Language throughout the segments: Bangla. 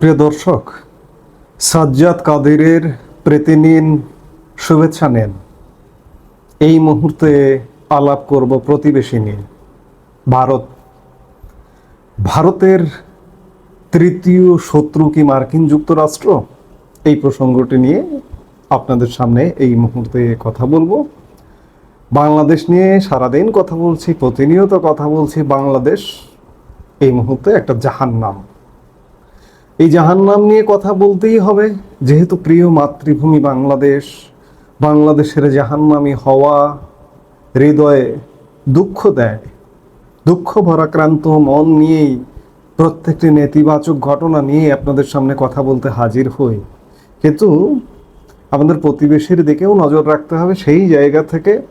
প্রিয় দর্শক, সাজ্জাদ কাদেরের প্রীতি নিন শুভেচ্ছা নেন। এই মুহূর্তে আলাপ করব প্রতিবেশী নিয়ে। ভারত, ভারতের তৃতীয় শত্রু কি মার্কিন যুক্তরাষ্ট্র? এই প্রসঙ্গটি নিয়ে আপনাদের সামনে এই মুহূর্তে কথা বলব। বাংলাদেশ নিয়ে সারাদিন কথা বলছি, প্রতিনিয়ত কথা বলছি। বাংলাদেশ এই মুহূর্তে একটা জাহান্নাম। এই জাহান্নাম নিয়ে কথা বলতেই হবে। যেহেতু প্রিয় মাতৃভূমি বাংলাদেশ, বাংলাদেশের জাহান্নামি হওয়া হৃদয়ে দুঃখ দেয়। দুঃখ ভরাক্রান্ত মন নিয়েই প্রত্যেকটি নেতিবাচক ঘটনা নিয়ে আপনাদের সামনে কথা বলতে হাজির হই। কিন্তু আমাদের প্রতিবেশীর দিকেও নজর রাখতে হবে। সেই জায়গা থেকে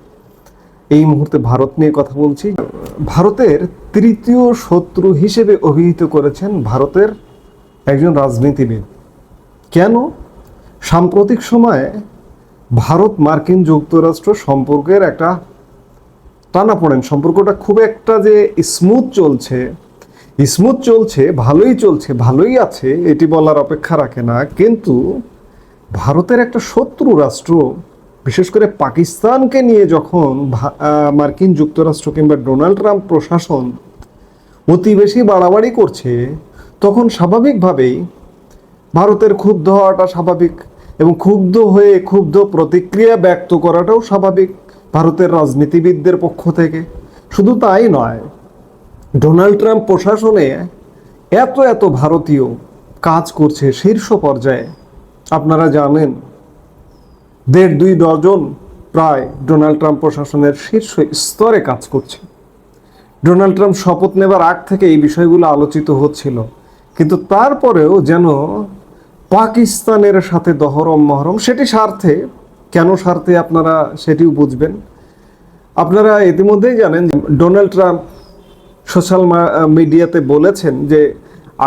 এই মুহূর্তে ভারত নিয়ে কথা বলছি। ভারতের তৃতীয় শত্রু হিসেবে অভিহিত করেছেন ভারতের একজন রাজনীতিবিদ। কেন? সাম্প্রতিক সময়ে ভারত মার্কিন যুক্তরাষ্ট্র সম্পর্কের একটা টানাপোড়েন, সম্পর্কটা খুব একটা যে স্মুথ চলছে স্মুথ চলছে, ভালোই চলছে, ভালোই আছে, এটি বলার অপেক্ষা রাখে না। কিন্তু ভারতের একটা শত্রু রাষ্ট্র, বিশেষ করে পাকিস্তানকে নিয়ে যখন মার্কিন যুক্তরাষ্ট্র কিংবা ডোনাল্ড ট্রাম্প প্রশাসন অতি বেশি বাড়াবাড়ি করছে তখন স্বাভাবিকভাবেই ভারতের ক্ষুব্ধ হওয়াটা স্বাভাবিক এবং ক্ষুব্ধ হয়ে ক্ষুব্ধ প্রতিক্রিয়া ব্যক্ত করাটাও স্বাভাবিক ভারতের রাজনীতিবিদদের পক্ষ থেকে। শুধু তাই নয়, ডোনাল্ড ট্রাম্প প্রশাসনে এত এত ভারতীয় কাজ করছে শীর্ষ পর্যায়ে। আপনারা জানেন, দেড় দুই ডজন প্রায় ডোনাল্ড ট্রাম্প প্রশাসনের শীর্ষ স্তরে কাজ করছে। ডোনাল্ড ট্রাম্প শপথ নেবার আগ থেকে এই বিষয়গুলো আলোচিত হচ্ছিল। কিন্তু তারপরেও যেন পাকিস্তানের সাথে দহরম মহরম, সেটি স্বার্থে কেন স্বার্থে আপনারা সেটিও বুঝবেন। আপনারা ইতিমধ্যেই জানেন ডোনাল্ড ট্রাম্প সোশ্যাল মিডিয়াতে বলেছেন যে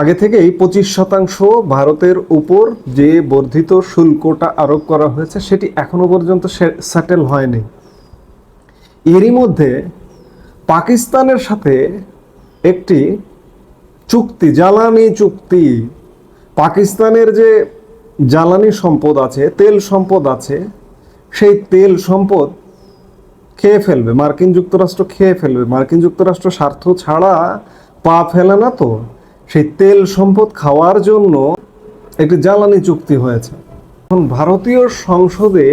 আগে থেকেই পঁচিশ শতাংশ ভারতের উপর যে বর্ধিত শুল্কটা আরোপ করা হয়েছে, সেটি এখনও পর্যন্ত সেটেল হয়নি। এরই মধ্যে পাকিস্তানের সাথে একটি চুক্তি, জ্বালানি চুক্তি। পাকিস্তানের যে জ্বালানি সম্পদ আছে, তেল সম্পদ আছে, সেই তেল সম্পদ খেয়ে ফেলবে। মার্কিন যুক্তরাষ্ট্র খেয়ে ফেলবে। মার্কিন যুক্তরাষ্ট্র স্বার্থ ছাড়া পা ফেলে না তো? সেই তেল সম্পদ খাওয়ার জন্য একটি জ্বালানি চুক্তি হয়েছে। এখন ভারতীয় সংসদে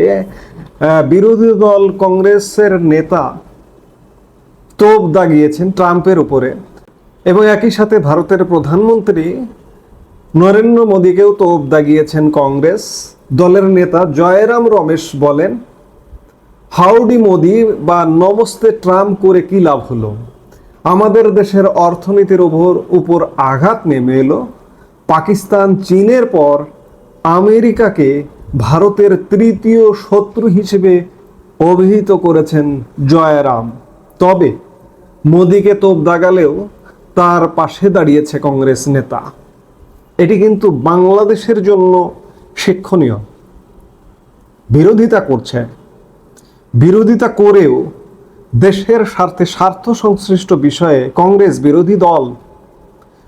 বিরোধী দল কংগ্রেসের নেতা তোপ দাগিয়েছেন ট্রাম্পের উপরে। এবং একই সাথে ভারতের প্রধানমন্ত্রী নরেন্দ্র মোদীকেও তোপ দাগিয়েছেন কংগ্রেস। দলের নেতা জয়রাম রমেশ বলেন, হাউডি মোদি বা নমস্তে ট্রাম্প করে কি লাভ হলো? আমাদের দেশের অর্থনীতির উপর উপর আঘাত নেমে এলো। পাকিস্তান, চীনের পর আমেরিকাকে ভারতের তৃতীয় শত্রু হিসেবে অভিহিত করেছেন জয়রাম। তবে মোদিকে তোপ দাগালেও তার পাশে দাঁড়িয়েছে কংগ্রেস নেতা। এটি কিন্তু বাংলাদেশের জন্য শিক্ষণীয়। বিরোধিতা করছে। বিরোধিতা করেও দেশের স্বার্থে স্বার্থ সংশ্লিষ্ট বিষয়ে কংগ্রেস বিরোধী দল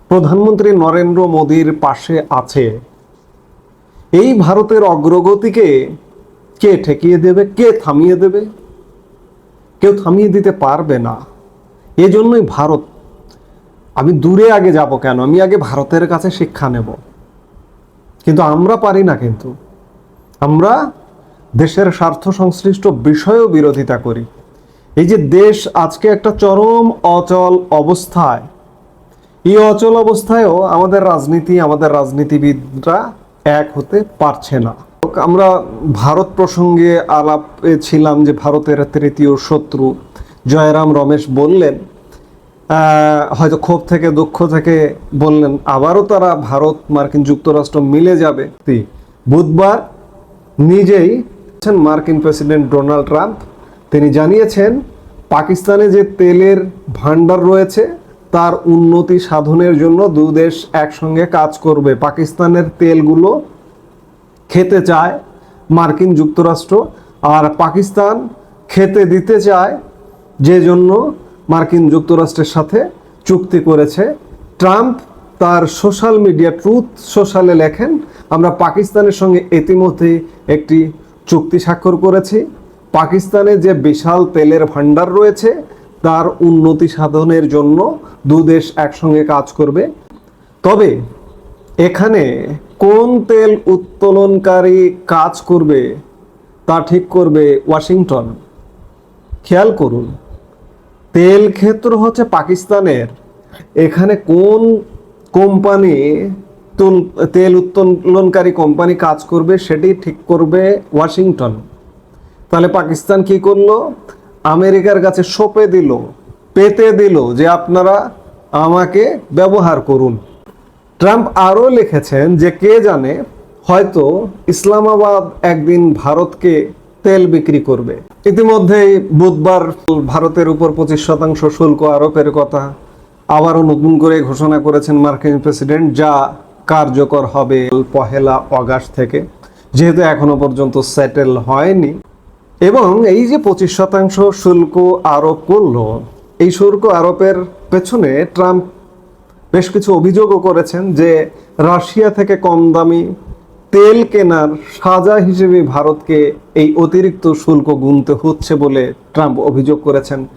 প্রধানমন্ত্রী নরেন্দ্র মোদীর পাশে আছে। এই ভারতের অগ্রগতিকে কে ঠেকিয়ে দেবে, কে থামিয়ে দেবে? কেউ থামিয়ে দিতে পারবে না। এজন্যই ভারত আমি দূরে আগে যাব কেন? আমি আগে ভারতের কাছে শিক্ষা নেব। কিন্তু আমরা পারি না কিন্তু। আমরা দেশের স্বার্থ সংশ্লিষ্ট বিষয়েও বিরোধিতা করি। এই যে দেশ আজকে একটা চরম অচল অবস্থায়, এই অচল অবস্থায়ও আমাদের রাজনীতি, আমাদের রাজনীতিবিদরা এক হতে পারছে না। আমরা ভারত প্রসঙ্গে আলাপে ছিলাম যে ভারতের তৃতীয় শত্রু জয়রাম রমেশ বললেন হয়তো ক্ষোভ থেকে, দুঃখ থেকে বললেন, আবারও তারা ভারত মার্কিন যুক্তরাষ্ট্র মিলে যাবে। বুধবার নিজেই মার্কিন প্রেসিডেন্ট ডোনাল্ড ট্রাম্প। তিনি জানিয়েছেন, পাকিস্তানে যে তেলের ভান্ডার রয়েছে, তার উন্নতি সাধনের জন্য দু দেশ একসঙ্গে কাজ করবে। পাকিস্তানের তেলগুলো খেতে চায় মার্কিন যুক্তরাষ্ট্র, আর পাকিস্তান খেতে দিতে চায় যে জন্য মার্কিন যুক্তরাষ্ট্রের সাথে চুক্তি করেছে। ট্রাম্প তার সোশ্যাল মিডিয়া ট্রুথ সোশ্যালে লেখেন, আমরা পাকিস্তানের সঙ্গে ইতিমধ্যে একটি চুক্তি স্বাক্ষর করেছি। পাকিস্তানে যে বিশাল তেলের ভাণ্ডার রয়েছে, তার উন্নতি সাধনের জন্য দু দেশ একসঙ্গে কাজ করবে। তবে এখানে কোন তেল উত্তোলনকারী কাজ করবে, তা ঠিক করবে ওয়াশিংটন। খেয়াল করুন। তেল ক্ষেত্র হচ্ছে পাকিস্তানের। এখানে কোন কোম্পানি তুল- তেল উত্তোলনকারী কোম্পানি কাজ করবে সেটি ঠিক করবে ওয়াশিংটন। তাহলে পাকিস্তান কি করল? আমেরিকার কাছে সঁপে দিল, পেতে দিল যে আপনারা আমাকে ব্যবহার করুন। ট্রাম্প আরও লিখেছেন যে কে জানে, হয়তো ইসলামাবাদ একদিন ভারতকে তেল বিক্রি করবে। ইতিমধ্যেই বুধবার ভারতের উপর পঁচিশ শতাংশ শুল্ক আরোপের কথা আবারও নতুন করে ঘোষণা করেছেন মার্কিন প্রেসিডেন্ট, যা কার্যকর হবে পহেলা অগাস্ট থেকে, যেহেতু এখনও পর্যন্ত সেটেল হয়নি। এবং এই যে পঁচিশ শতাংশ শুল্ক আরোপ করল, এই শুল্ক আরোপের পেছনে ট্রাম্প বেশ কিছু অভিযোগও করেছেন যে রাশিয়া থেকে কম দামি তেল কেনার সাজা হিসেবে ভারতকে এই অতিরিক্ত শুল্ক গুনতে হচ্ছে বলে ট্রাম্প অভিযোগ করেছেন।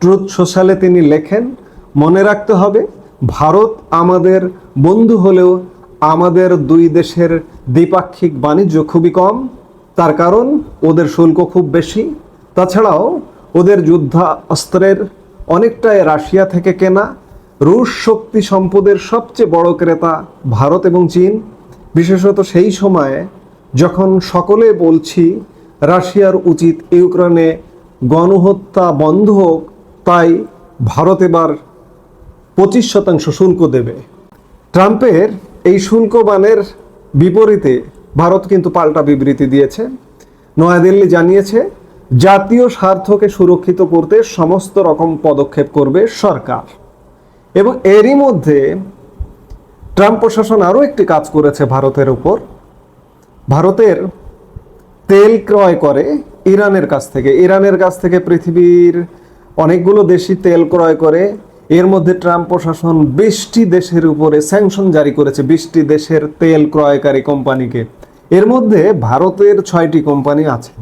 ট্রুথ সোশ্যালে তিনি লেখেন, মনে রাখতে হবে, ভারত আমাদের বন্ধু হলেও আমাদের দুই দেশের দ্বিপাক্ষিক বাণিজ্য খুবই কম। তার কারণ, ওদের শুল্ক খুব বেশি। তাছাড়াও, ওদের যুদ্ধাস্ত্রের অনেকটাই রাশিয়া থেকে কেনা। রুশ শক্তি সম্পদের সবচেয়ে বড় ক্রেতা ভারত এবং চীন। বিশেষত সেই সময়ে যখন সকলে বলছি, রাশিয়ার উচিত ইউক্রেনে গণহত্যা বন্ধ হোক, তাই ভারত এবার পঁচিশ শতাংশ শুল্ক দেবে। ট্রাম্পের এই শুল্ক বানের বিপরীতে ভারত কিন্তু পাল্টা বিবৃতি দিয়েছে। নয়াদিল্লি জানিয়েছে, জাতীয় স্বার্থকে সুরক্ষিত করতে সমস্ত রকম পদক্ষেপ করবে সরকার। এবং এরই মধ্যে ট্রাম্প প্রশাসন আরও একটি কাজ করেছে ভারতের উপর। ভারতের তেল ক্রয় করে ইরানের কাছ থেকে। ইরানের কাছ থেকে পৃথিবীর অনেকগুলো দেশই তেল ক্রয় করে। এর মধ্যে ট্রাম্প প্রশাসন বিশটি দেশের উপরে স্যাংশন জারি করেছে, বিশটি দেশের তেল ক্রয়কারী কোম্পানিকে। এর মধ্যে ভারতের ছয়টি কোম্পানি আছে।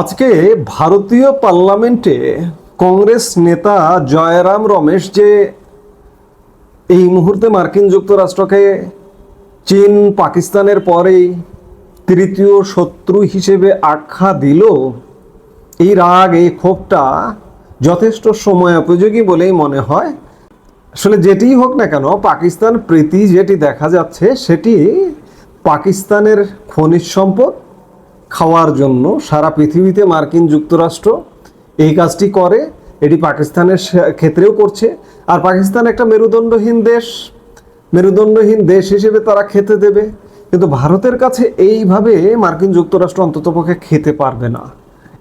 আজকে ভারতীয় পার্লামেন্টে কংগ্রেস নেতা জয়রাম রমেশ যে এই মুহূর্তে মার্কিন যুক্তরাষ্ট্রকে চীন পাকিস্তানের পরেই তৃতীয় শত্রু হিসেবে আখ্যা দিল। এই রাগ, এই ক্ষোভটা যথেষ্ট সময় উপযোগী বলেই মনে হয়। আসলে যেটিই হোক না কেন, পাকিস্তান প্রীতি যেটি দেখা যাচ্ছে, সেটি পাকিস্তানের খনিজ সম্পদ খাওয়ার জন্য সারা পৃথিবীতে মার্কিন যুক্তরাষ্ট্র এই কাজটি করে। এটি পাকিস্তানের ক্ষেত্রেও করছে। আর পাকিস্তান একটা মেরুদণ্ডহীন দেশ। মেরুদণ্ডহীন দেশ হিসেবে তারা খেতে দেবে। কিন্তু ভারতের কাছে এইভাবে মার্কিন যুক্তরাষ্ট্র অন্ততপক্ষে খেতে পারবে না।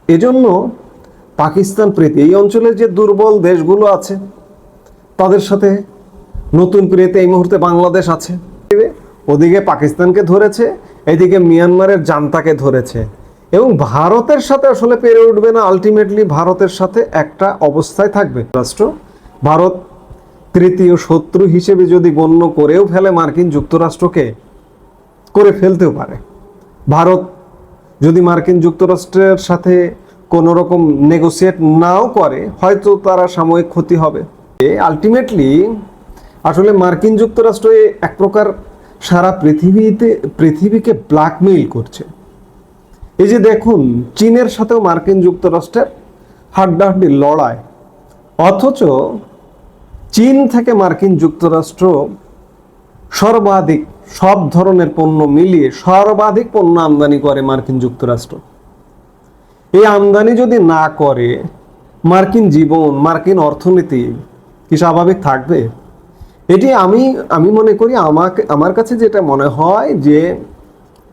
এজন্য পাকিস্তান প্রীতি, এই অঞ্চলের যে দুর্বল দেশগুলো আছে, তাদের সাথে নতুন প্রীতি এই মুহূর্তে বাংলাদেশ আছে। ওদিকে পাকিস্তানকে ধরেছে, এদিকে মিয়ানমারের জান্তাকে ধরেছে। এবং ভারতের সাথে আসলে পেরে উঠবে না। আলটিমেটলি ভারতের সাথে একটা অবস্থায় থাকবে। রাষ্ট্র, ভারত তৃতীয় শত্রু হিসেবে যদি গণ্য করেও ফেলে, মার্কিন যুক্তরাষ্ট্রকে করে ফেলতেও পারে। ভারত যদি মার্কিন যুক্তরাষ্ট্রের সাথে কোনো রকম নেগোসিয়েট নাও করে, হয়তো তারা সাময়িক ক্ষতি হবে। আলটিমেটলি আসলে মার্কিন যুক্তরাষ্ট্র এক প্রকার সারা পৃথিবীতে, পৃথিবীকে ব্ল্যাকমেইল করছে। এই যে দেখুন, চীনের সাথেও মার্কিন যুক্তরাষ্ট্রের হাড্ডাহাড্ডি লড়াই। অথচ চীন থেকে মার্কিন যুক্তরাষ্ট্র সর্বাধিক, সব ধরনের পণ্য মিলিয়ে সর্বাধিক পণ্য আমদানি করে মার্কিন যুক্তরাষ্ট্র। এই আমদানি যদি না করে, মার্কিন জীবন, মার্কিন অর্থনীতি কি স্বাভাবিক থাকবে? এটি আমি আমি মনে করি আমাকে, আমার কাছে যেটা মনে হয় যে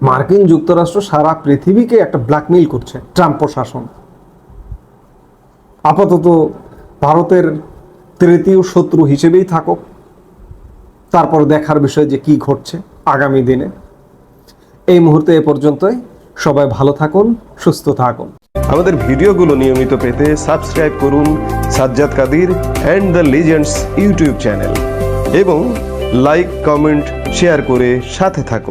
মার্কিন যুক্তরাষ্ট্র সারা পৃথিবীকে একটা ব্ল্যাকমেইল করছে, ট্রাম্প প্রশাসন। আপাতত ভারতের তৃতীয় শত্রু হিসেবেই থাকুক। তারপর দেখার বিষয় যে কি ঘটছে আগামী দিনে। এই মুহূর্তে এ পর্যন্তই। সবাই ভালো থাকুন, সুস্থ থাকুন। আমাদের ভিডিওগুলো নিয়মিত পেতে সাবস্ক্রাইব করুন Sajjad Kadir and the legends YouTube channel এবং লাইক, কমেন্ট, শেয়ার করে সাথে থাকুন।